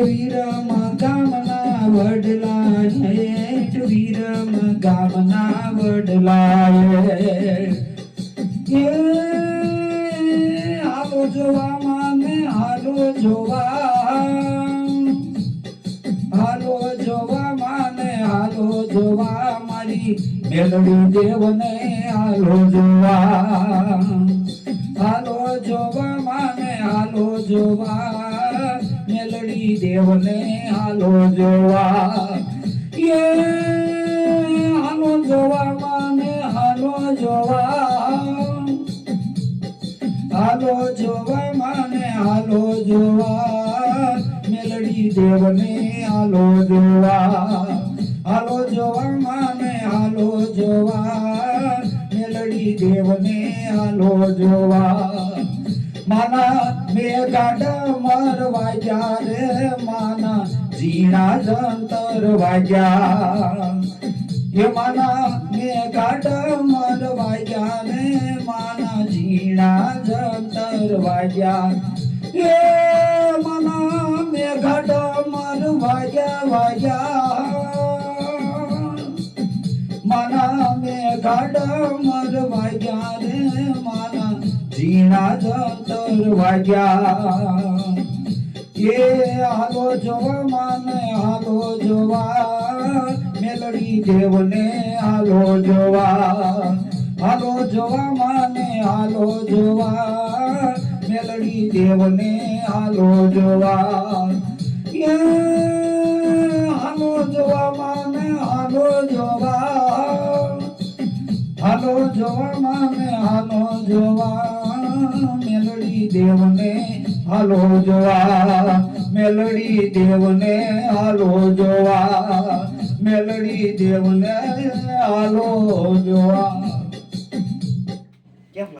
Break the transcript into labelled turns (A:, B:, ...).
A: વીરમ ગામના વડલા હેઠ વીરમ ગામના વડલા એ આવો જોવા માને હાલો જોવા હાલો જોવા માને હાલો જોવા મારી મેલડી દેવને હાલો જોવા હાલો જોવા માને હાલો જોવા દેવને હાલો જોવા એ હાલો જોવા મને હાલો જોવા હાલો જોવા મને હાલો જોવા મેલડી દેવને હાલો જોવા હાલો જોવા મને હાલો જોવા મેલડી દેવને હાલો જોવા માના બે ગાડા મરવા ગયા રે માના જીના જંતર વાગ્યા એ માના બે ગાડા મરવા ગયા રે માના જીના જંતર વાગ્યા એ માના બે ગાડા મરવા ગયા વાગ્યા માના બે ગાડા મરવા ગયા રે जीना चतर वाग्या ये आलो जोवा मान आलो जोवा मेलडी देवने आलो जोवा आलो जोवा मान आलो जोवा मेलडी देवने आलो जोवा ये आलो जोवा मान आलो जोवा आलो जोवा मान आलो जोवा મેલડી દેવને હાલો જોવા મેલડી દેવને હાલો જોવા મેલડી દેવને હાલો જોવા